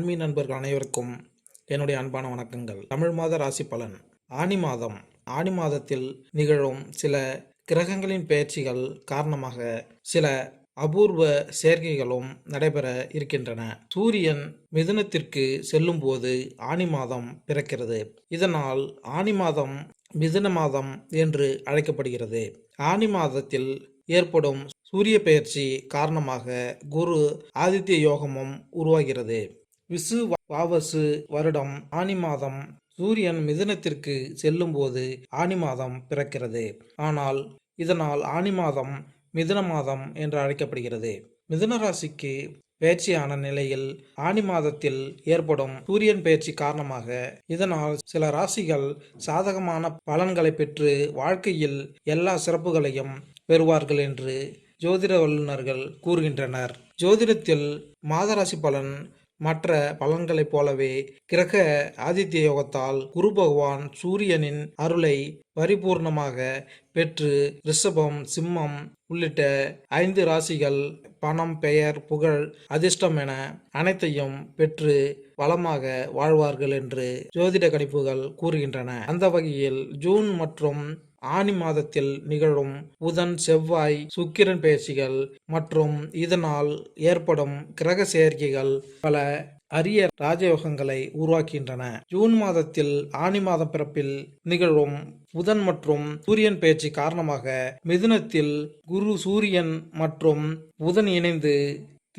ஆன்மீ நண்பர்கள் அனைவருக்கும் என்னுடைய அன்பான வணக்கங்கள். தமிழ் மாத ராசி பலன். ஆனி மாதம். ஆனி மாதத்தில் நிகழும் சில கிரகங்களின் பெயர்ச்சிகள் காரணமாக சில அபூர்வ சேர்க்கைகளும் நடைபெற இருக்கின்றன. சூரியன் மிதுனத்திற்கு செல்லும்போது ஆனி மாதம் பிறக்கிறது. இதனால் ஆனி மாதம் மிதுன மாதம் என்று அழைக்கப்படுகிறது. ஆனி மாதத்தில் ஏற்படும் சூரிய பெயர்ச்சி காரணமாக குரு ஆதித்ய யோகமும் உருவாகிறது. விசு வாவசு வருடம் ஆனி மாதம் சூரியன் மிதுனத்திற்கு செல்லும்போது ஆனி மாதம் பிறக்கிறது. ஆனால் இதனால் ஆனி மாதம் மிதுன மாதம் என்று அழைக்கப்படுகிறது. மிதுன ராசிக்கு பயிற்சியான நிலையில் ஆனி மாதத்தில் ஏற்படும் சூரியன் பயிற்சி காரணமாக இதனால் சில ராசிகள் சாதகமான பலன்களை பெற்று வாழ்க்கையில் எல்லா சிறப்புகளையும் பெறுவார்கள் என்று ஜோதிட வல்லுநர்கள் கூறுகின்றனர். ஜோதிடத்தில் மாதராசி பலன் மற்ற பலன்களைப் போலவே கிரக ஆதித்ய யோகத்தால் குரு பகவான் சூரியனின் அருளை பரிபூர்ணமாக பெற்று ரிஷபம் சிம்மம் உள்ளிட்ட ஐந்து ராசிகள் பணம் பெயர் புகழ் அதிர்ஷ்டம் என அனைத்தையும் பெற்று வளமாக வாழ்வார்கள் என்று ஜோதிட கணிப்புகள் கூறுகின்றன. அந்த வகையில் ஜூன் மற்றும் ஆனி மாதத்தில் நிகழும் புதன் செவ்வாய் சுக்கிரன் பேச்சுகள் மற்றும் இதனால் ஏற்படும் கிரக சேர்க்கைகள் பல அரிய ராஜயோகங்களை உருவாக்கின்றன. ஜூன் மாதத்தில் ஆனி மாதம் பிறப்பில் நிகழும் புதன் மற்றும் சூரியன் பயிற்சி காரணமாக மிதுனத்தில் குரு சூரியன் மற்றும் புதன் இணைந்து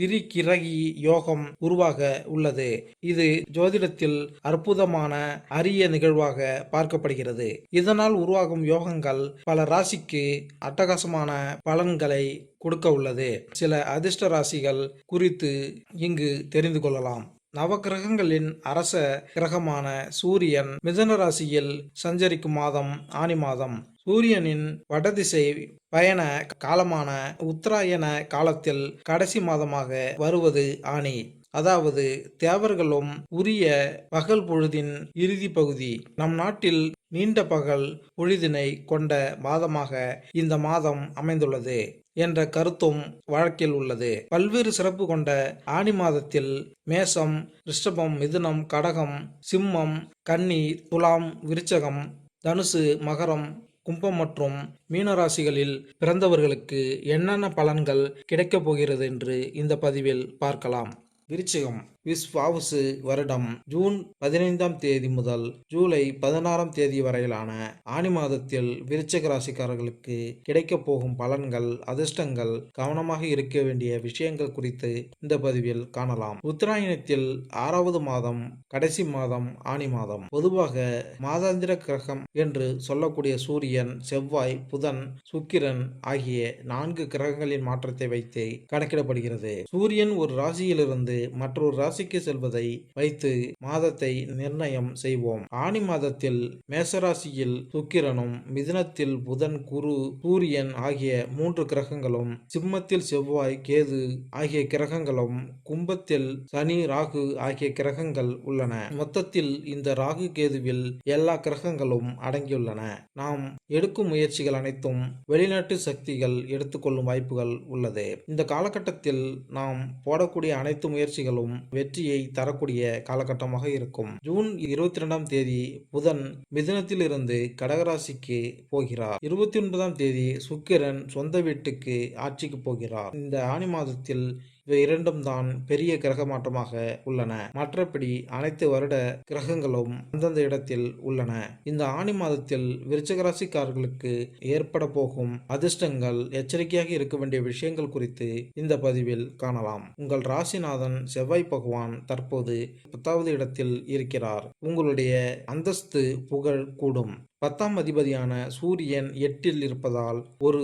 திரிகிரகி யோகம் உருவாக உள்ளது. இது ஜோதிடத்தில் அற்புதமான அரிய நிகழ்வாக பார்க்கப்படுகிறது. இதனால் உருவாகும் யோகங்கள் பல ராசிக்கு அட்டகாசமான பலன்களை கொடுக்க உள்ளது. சில அதிர்ஷ்ட ராசிகள் குறித்து இங்கு தெரிந்து கொள்ளலாம். நவகிரகங்களின் அரச கிரகமான சூரியன் மிதன ராசியில் சஞ்சரிக்கும் மாதம் ஆனி மாதம். சூரியனின் வடதிசை பயண காலமான உத்தராயண காலத்தில் கடைசி மாதமாக வருவது ஆனி. அதாவது தேவர்களும் உரிய பகல் பொழுதின் இறுதி பகுதி நம் நாட்டில் நீண்ட பகல் பொழுதினை கொண்ட மாதமாக இந்த மாதம் அமைந்துள்ளது என்ற கருத்தும் வழக்கில் உள்ளது. பல்வேறு சிறப்பு கொண்ட ஆனி மாதத்தில் மேசம் ரிஷபம் மிதுனம் கடகம் சிம்மம் கன்னி துலாம் விருச்சகம் தனுசு மகரம் கும்பம் மற்றும் மீனராசிகளில் பிறந்தவர்களுக்கு என்னென்ன பலன்கள் கிடைக்கப் போகிறது என்று இந்த பதிவில் பார்க்கலாம். விருச்சிகம். விஸ்வாவுசு வருடம் ஜூன் பதினைந்தாம் தேதி முதல் ஜூலை பதினாறாம் தேதி வரையிலான ஆனி மாதத்தில் விருச்சக ராசிக்காரர்களுக்கு கிடைக்கப் போகும் பலன்கள் அதிர்ஷ்டங்கள் கவனமாக இருக்க வேண்டிய விஷயங்கள் குறித்து இந்த பதிவில் காணலாம். உத்தராயணத்தில் ஆறாவது மாதம் கடைசி மாதம் ஆனி மாதம். பொதுவாக மாதாந்திர கிரகம் என்று சொல்லக்கூடிய சூரியன் செவ்வாய் புதன் சுக்கிரன் ஆகிய நான்கு கிரகங்களின் மாற்றத்தை வைத்து கணக்கிடப்படுகிறது. சூரியன் ஒரு ராசியிலிருந்து மற்றொரு ராசிக்கு செல்வதை வைத்து மாதத்தை நிர்ணயம் செய்வோம். ஆணி மாதத்தில் மேசராசியில் சுக்கிரனும் மிதுனத்தில் புதன் குரு சூரியன் ஆகிய மூன்று கிரகங்களும் சிம்மத்தில் செவ்வாய் கேது ஆகிய கிரகங்களும் கும்பத்தில் சனி ராகு ஆகிய கிரகங்கள் உள்ளன. மொத்தத்தில் இந்த ராகு கேதுவில் எல்லா கிரகங்களும் அடங்கியுள்ளன. நாம் எடுக்கும் முயற்சிகள் அனைத்தும் வெளிநாட்டு சக்திகள் எடுத்துக்கொள்ளும் வாய்ப்புகள் உள்ளது. இந்த காலகட்டத்தில் நாம் போடக்கூடிய அனைத்து முயற்சிகளும் வெற்றியை தரக்கூடிய காலகட்டமாக இருக்கும். ஜூன் இருபத்தி ரெண்டாம் தேதி புதன் மிதுனத்திலிருந்து கடகராசிக்கு போகிறார். இருபத்தி ஒன்பதாம் தேதி சுக்கிரன் சொந்த வீட்டுக்கு ஆட்சிக்கு போகிறார். இந்த ஆணி மாதத்தில் இவை இரண்டும் தான் பெரிய கிரக மாற்றமாக உள்ளன. மற்றபடி அனைத்து வருட கிரகங்களும் அந்தந்த இடத்தில் உள்ளன. இந்த ஆணி மாதத்தில் விருச்சகராசிக்காரர்களுக்கு ஏற்பட போகும் அதிர்ஷ்டங்கள் எச்சரிக்கையாக இருக்க வேண்டிய விஷயங்கள் குறித்து இந்த பதிவில் காணலாம். உங்கள் ராசிநாதன் செவ்வாய் பகவான் தற்போது பத்தாவது இடத்தில் இருக்கிறார். உங்களுடைய அந்தஸ்து புகழ் கூடும். பத்தாம் அதிபதியான சூரியன் எட்டில் இருப்பதால் ஒரு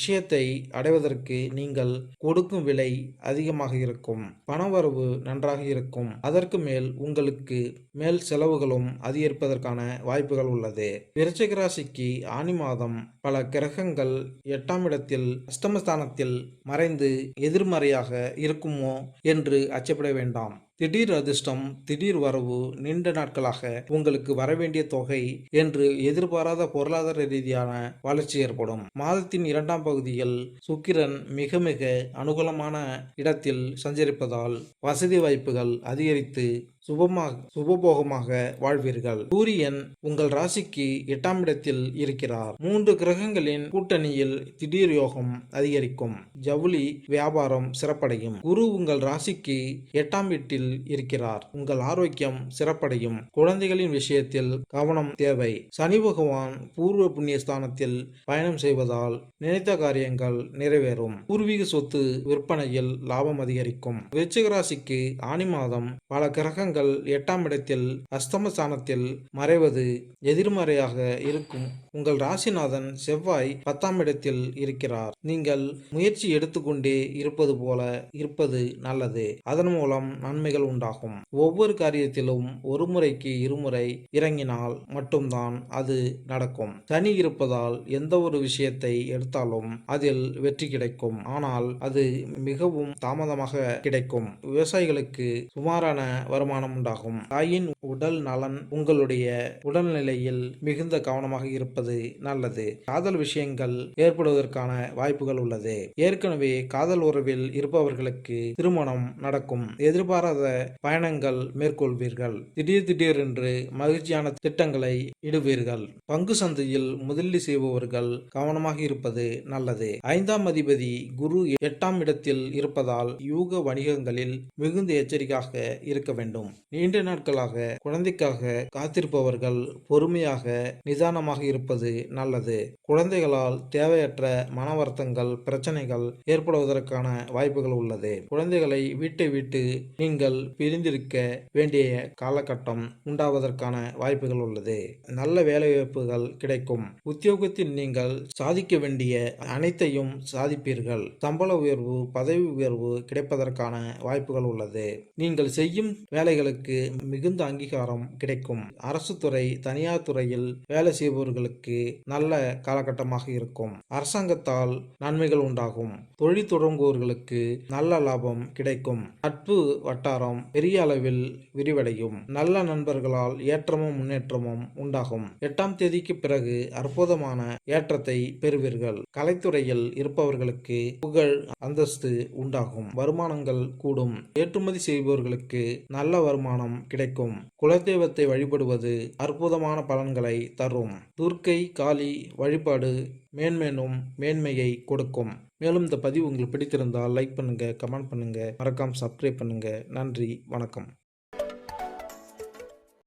விஷயத்தை அடைவதற்கு நீங்கள் கொடுக்கும் விலை அதிகமாக இருக்கும். பணவரவு நன்றாக இருக்கும். அதற்கு மேல் உங்களுக்கு மேல் செலவுகளும் அதிகரிப்பதற்கான வாய்ப்புகள் உள்ளது. விருச்சிக ராசிக்கு ஆனி மாதம் பல கிரகங்கள் எட்டாம் இடத்தில் அஷ்டமஸ்தானத்தில் மறைந்து எதிர்மறையாக இருக்குமோ என்று அச்சப்பட வேண்டாம். திடீர் அதிர்ஷ்டம் திடீர் வரவு நீண்ட நாட்களாக உங்களுக்கு வரவேண்டிய தொகை என்று எதிர்பாராத பொருளாதார ரீதியான வளர்ச்சி ஏற்படும். மாதத்தின் இரண்டாம் பகுதியில் சுக்கிரன் மிக மிக அனுகூலமான இடத்தில் சஞ்சரிப்பதால் வசதி வாய்ப்புகள் அதிகரித்து சுபமாக சுபபோகமாக வாழ்வீர்கள். சூரியன் உங்கள் ராசிக்கு எட்டாம் இடத்தில் இருக்கிறார். மூன்று கிரகங்களின் கூட்டணியில் திடீர் யோகம் அதிகரிக்கும். ஜவுளி வியாபாரம் சிறப்படையும். குரு உங்கள் ராசிக்கு எட்டாம் வீட்டில் இருக்கிறார். உங்கள் ஆரோக்கியம் சிறப்படையும். குழந்தைகளின் விஷயத்தில் கவனம் தேவை. சனி பகவான் பூர்வ புண்ணிய ஸ்தானத்தில் பயணம் செய்வதால் நினைத்த காரியங்கள் நிறைவேறும். பூர்வீக சொத்து விற்பனையில் லாபம் அதிகரிக்கும். விருச்சிக ராசிக்கு ஆனி மாதம் பல கிரகங்கள் எட்டாம் இடத்தில் அஸ்தமஸ்தானத்தில் மறைவது எதிர்மறையாக இருக்கும். உங்கள் ராசிநாதன் செவ்வாய் பத்தாம் இடத்தில் இருக்கிறார். நீங்கள் முயற்சி எடுத்துக்கொண்டே இருப்பது போல இருப்பது நல்லது. அதன் மூலம் நன்மைகள் உண்டாகும். ஒவ்வொரு காரியத்திலும் ஒரு முறைக்கு இருமுறை இறங்கினால் மட்டும்தான் அது நடக்கும். சனி இருப்பதால் எந்த ஒரு விஷயத்தை எடுத்தாலும் அதில் வெற்றி கிடைக்கும். ஆனால் அது மிகவும் தாமதமாக கிடைக்கும். விவசாயிகளுக்கு சுமாரான வருமானம் உண்டாகும் தாயின் உடல் நலன் உங்களுடைய உடல்நிலையில் மிகுந்த கவனமாக இருப்பது நல்லது. காதல் விஷயங்கள் ஏற்படுவதற்கான வாய்ப்புகள் உள்ளது. ஏற்கனவே காதல் உறவில் இருப்பவர்களுக்கு திருமணம் நடக்கும். எதிர்பாராத பயணங்கள் மேற்கொள்வீர்கள். திடீர் திடீரென்று மகிழ்ச்சியான திட்டங்களை இடுவீர்கள். பங்கு சந்தையில் முதலீடு செய்பவர்கள் கவனமாக இருப்பது நல்லது. ஐந்தாம் அதிபதி குரு எட்டாம் இடத்தில் இருப்பதால் யூக வணிகங்களில் மிகுந்த எச்சரிக்கையாக இருக்க வேண்டும். நீண்ட நாட்களாக குழந்தைக்காக காத்திருப்பவர்கள் பொறுமையாக நிதானமாக இருப்பது நல்லது. குழந்தைகளால் தேவையற்ற மன வருத்தங்கள் பிரச்சனைகள் ஏற்படுவதற்கான வாய்ப்புகள் உள்ளது. குழந்தைகளை வீட்டை விட்டு நீங்கள் பிரிந்திருக்க வேண்டிய காலகட்டம் உண்டாவதற்கான வாய்ப்புகள் உள்ளது. நல்ல வேலைவாய்ப்புகள் கிடைக்கும். உத்தியோகத்தில் நீங்கள் சாதிக்க வேண்டிய அனைத்தையும் சாதிப்பீர்கள். சம்பள உயர்வு பதவி உயர்வு கிடைப்பதற்கான வாய்ப்புகள் உள்ளது. நீங்கள் செய்யும் வேலைகளுக்கு மிகுந்த அங்கீகாரம் கிடைக்கும். அரசு துறை தனியார் துறையில் வேலை செய்பவர்களுக்கு நல்ல காலகட்டமாக இருக்கும். அரசாங்கத்தால் நன்மைகள் உண்டாகும். தொழில் தொடங்குவோர்களுக்கு நல்ல லாபம் கிடைக்கும். நட்பு வட்டாரம் பெரிய அளவில் விரிவடையும். நல்ல நண்பர்களால் ஏற்றமும் முன்னேற்றமும் உண்டாகும். எட்டாம் தேதிக்கு பிறகு அற்புதமான ஏற்றத்தை பெறுவீர்கள். கலைத்துறையில் இருப்பவர்களுக்கு புகழ் அந்தஸ்து உண்டாகும். வருமானங்கள் கூடும். ஏற்றுமதி செய்பவர்களுக்கு நல்ல வருமானம் கிடைக்கும். குலதெய்வத்தை வழிபடுவது அற்புதமான பலன்களை தரும். துர்க்கை காளி வழிபாடு மேன்மேலும் மேன்மையை கொடுக்கும். மேலும் இந்த பதிவு உங்களுக்கு பிடித்திருந்தால் லைக் பண்ணுங்க கமெண்ட் பண்ணுங்க மறக்காம சப்ஸ்கிரைப் பண்ணுங்க. நன்றி வணக்கம்.